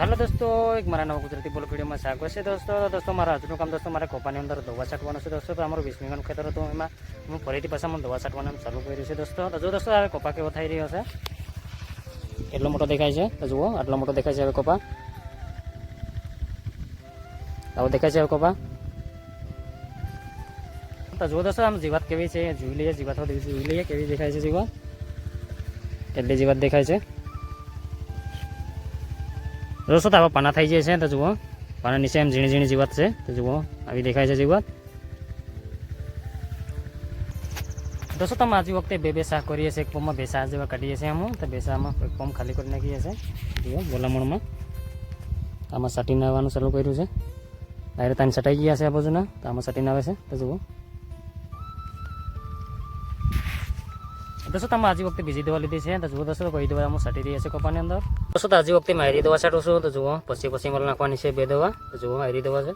હાલો દોસ્તો, એક મારા નવા ગુજરાતી બોલ વિડીયોમાં સ્વાગત છે દોસ્તો. દોસ્તો, મારા આજનું કામ દોસ્તો, મારે કોપાની અંદર દવા છાંટવાનું છે દોસ્તો. તો અમારું વીસ વીઘાનું ખેતર હતું, એમાં હું ફરીથી પાછા મને દવા છાંટવાનું ચાલુ કર્યું છે દોસ્તો. તો જો દોસ્તો, હવે કોપા કેવો થઈ રહ્યો છે? એટલો મોટો દેખાય છે? તો જુઓ, આટલો મોટો દેખાય છે હવે કોપા. આવો દેખાય છે હવે કોપા. તો જુઓ દોસ્તો, આમ જીવાત કેવી છે? જોઈ લઈએ, જીવાત જોઈ લઈએ, કેવી દેખાય છે જીવાત? કેટલી જીવાત દેખાય છે? દોસ્તો તો આવા પાના થઈ જાય છે તો જુઓ. પાના નીચે એમ ઝીણી ઝીણી જીવાત છે. તો જુઓ, આવી દેખાય છે જીવાત. દોસ્તો, તમે આજે વખતે બે બે શાક કરીએ છીએ, એક પંપમાં બે શાક જેવા કાઢીએ છીએ અમે તો બે શાકમાં એક પંપ ખાલી કરી નાખીએ છીએ. જુઓ, ગોલામણમાં. આમાં સટીને આવવાનું ચાલુ કર્યું છે. ડાયરેક્ટ તાને સટાઈ ગયા છે આ બાજુના, તો આમાં સટીને આવે છે. તો જુઓ. દોસ્તો, તમે આજે વખતે બીજી દવા લીધી છે તો જુઓ દોસ્તો કઈ દવા અમે સટી રહ્યા છે કપાની અંદર. દોસ્તો, તો આજે વખતે માયરી દવા છાંટું છું, તો જુઓ, પછી પછી મારે નાખવાની છે બે દવા. તો જુઓ, માયરી દવા છે.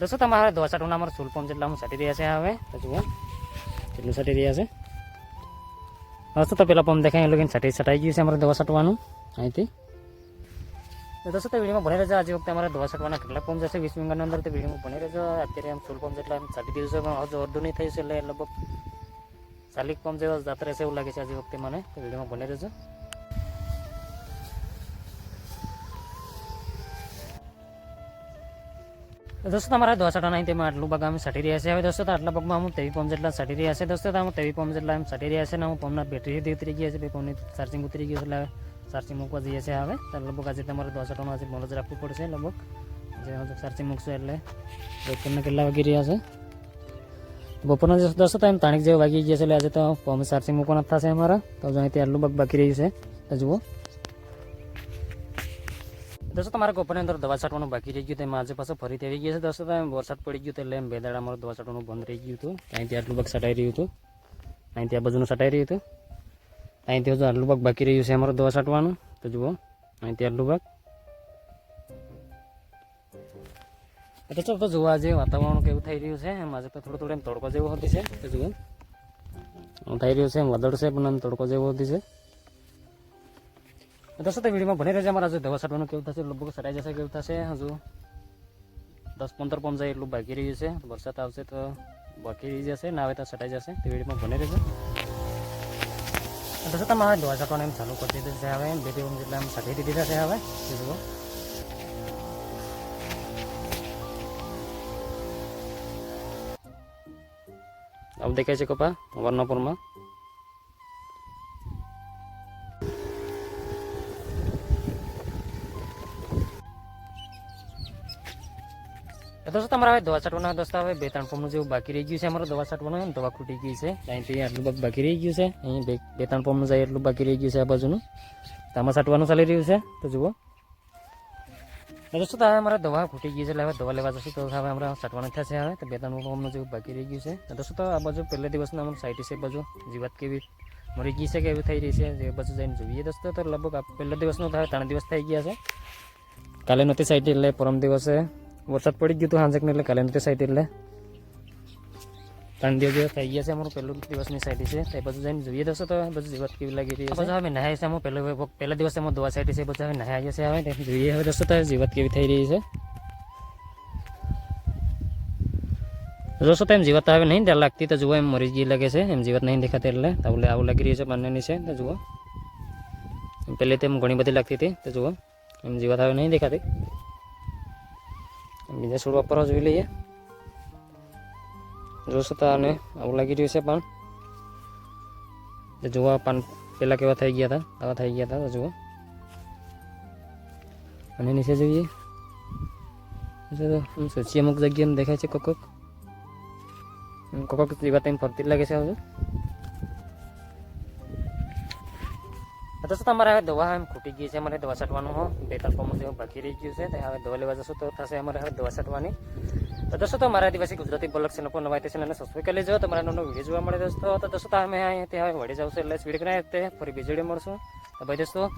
દોસ્તો, તમારે દવા છાંટવાના અમારે સુલ પંપ જેટલા હું છાંટી રહ્યા છે હવે. તો જુઓ, કેટલું છાંટી રહ્યા છે. દોસ્તો, તો પેલા પંપ દેખાય, એ લોકો છાંટી છટાઈ ગયું છે અમારે દવા છાંટવાનું અહીંથી. તો દોસ્તો, તો વિડીયોમાં ભણી રહેજો. આજે વખતે અમારે દવા છાંટવાના કેટલા પંપ જશે. વીસ મિનિટની અંદર તો વિડીયોમાં ભણી રહેજો. અત્યારે એમ સોળ પંપ જેટલા એમ છાંટી દીધું છે, પણ હજુ અડધું નહીં થયું છે, એટલે લગભગ ચાલીસ પંપ જેવા જાત રહેશે એવું લાગે છે આજે વખતે મને. તો વિડીયોમાં ભણી રહેજો. દોસ્તો, તમારા દવા છાંટવાના અહીં તેમાં આટલું ભાગ અમે છાંટી રહ્યા છે. હવે દોસ્તો આટલા ભાગમાં હું તેવી પંપ જેટલા સટી રહ્યા છે. દોસ્તો અમે તેવી પંપ જેટલા એમ સટી રહ્યા છે ને હું પંપના બેટરી ઉતરી ગયા છે. બે પંપની ચાર્જિંગ ઉતરી ગયું છે, એટલે ચાર્જિંગ મૂકવા જઈએ છીએ હવે. તો લગભગ આજે તમારે દસ છાંટવાનું આજે જ રાખવું પડશે લગભગ. જે સારસી મૂકશું એટલે બપોરના કેટલા વાગી રહ્યા છે? બપોરના જે દસ ટાઈમ તાણીક જેવું વાગી ગયા છે એટલે આજે તો અમે સારસી મૂકવાના થશે અમારા. તો જો અહીંથી આટલું બગ બાકી રહ્યું છે. તો જુઓ. દોસ્તો, તમારા કોપરની અંદર દવા છાંટવાનું બાકી રહી ગયું તેમાં આજે પાછું ફરીથી આવી ગયા છે. દોસ્તો તમે વરસાદ પડી ગયો એટલે એમ બે દાડા અમારું દવા છાંટવાનું બંધ રહી ગયું હતું. અહીંથી આટલું બગ છટાઈ રહ્યું હતું. અહીંથી આ બાજુનું સટાઈ રહ્યું હતું. અહીંથી હજુ આટલું ભાગ બાકી રહ્યું છે, અમારું દવા છાંટવાનું. તો જુઓ, અહીંથી આટલું ભાગ. તો ચાલો, તો જોવા આજે વાતાવરણ કેવું થઈ રહ્યું છે. એમ આજે તો થોડો થોડો એમ તડકો જેવો હતી છે. તો જુઓ થઈ રહ્યું છે, એમ વાદળ છે, પણ એમ તડકો જેવો હતી છે. દસ તો વિડીયોમાં ભણી રહેશે અમારા હજુ દવા છાંટવાનું કેવું થશે, લગભગ સટાઈ જશે કેવું થશે. હજુ દસ પંદર પંપ જાય એટલું બાકી રહ્યું છે. વરસાદ આવશે તો બાકી રહી જશે, ના આવે તો સટાઈ જશે. તે વિડીયોમાં ભણી રહેશે દોસ્તો તમારે દવા છાંટવાનું એમ ચાલુ કરી દીધું છે હવે બે દિવસ જેટલા એમ છાંટી દીધા છે હવે તે જુઓ આવું દેખાય છે દોસ્તો તમારે હવે દવા છાંટવાના દોસ્તો હવે બે ત્રણ પંપનું જેવું બાકી રહી ગયું છે અમારું દવા છાંટવાનું એમ દવા ખૂટી ગઈ છે. અહીંથી આટલું બધું બાકી રહી ગયું છે? અહીં બે બે ત્રણ પંપનું જાય એટલું બાકી રહી ગયું છે આ બાજુનું. આમાં છાંટવાનું ચાલી રહ્યું છે? તો જુઓ. દોસ્તો હવે અમારા દવા ખૂટી ગઈ છે એટલે હવે દવા લેવા જશું. તો હવે અમારા છાંટવાનું થશે હવે. તો બે ત્રણ પંપનું જેવું બાકી રહી ગયું છે. દોસ્તો તો આ બાજુ પહેલા દિવસના અમારું સાઈડ છે બાજુ જીવાત કેવી મરી ગઈ છે કે એવી થઈ રહી છે જે બાજુ જઈને જોઈએ દોસ્તો. તો લગભગ પહેલા દિવસનું થાય ત્રણ દિવસ થઈ ગયા છે. કાલે નહોતી સાઈડ એટલે પરમ દિવસે વરસાદ પડી ગયું તો હાંજકને એટલે કલેન્દ્રી સાઈડ એટલે ત્રણ દિવસ થઈ ગયા છે અમારું પહેલું દિવસની સાઈડ છે. તે બધું જઈને જોઈએ દોસ્તો તો, બધું જીવત કેવી લાગી રહી છે પછી હવે નહાય છે અમે પહેલો પહેલા દિવસે અમે દોવા સાઈડ છે બધા હવે નહાય છે હવે જોઈએ, હવે દોસ્તો તો જીવત કેવી થઈ રહી છે? જોશો તો એમ જીવત આવે નહીં ત્યાં લાગતી, તો જુઓ, એમ મરી ગઈ લાગે છે. એમ જીવત નહીં દેખાતી એટલે તો આવું લાગી રહ્યું છે બંનેની છે. તો જુઓ. પહેલે તેમ ઘણી બધી લાગતી હતી, તો જુઓ. એમ જીવત આવે નહીં દેખાતી. બીજા છોડવા પર જોઈ લઈએ જોશો તો આને આવું લાગી રહ્યું છે પણ જે જોવા પાન પહેલાં કેવા થઈ ગયા હતા આવા થઈ ગયા હતા તો જુઓ અને નીચે જોઈએ સચી અમુક જગ્યાએ દેખાય છે કોકોક કોકોક જીવા ટાઈમ ફરતી જ લાગે છે હવે તો શું તમારે હવે દવા એમ ખૂટી ગઈ છે? અમારે દવા છાંટવાનું હો. બે ત્રણ પંપ ભાગી રહી ગયું છે. તો હવે દવા લેવા જશું તો થશે અમારે હવે દવા છાંટવાની. તો દોસ્તો તો મારા દિવસે ગુજરાતી બ્લોગ ચેનલ પર નવા અને સબસ્ક્રાઈબ કરી લેજો. તમારા નવો વીડિયો જોવા મળે દોસ્તો. તો દોસ્તો અમે અહીંયા હવે વળી જાવશે એટલે સ્પીડ કરાય તે ફરી વીજળી મળશું. તો ભાઈ દોસ્તો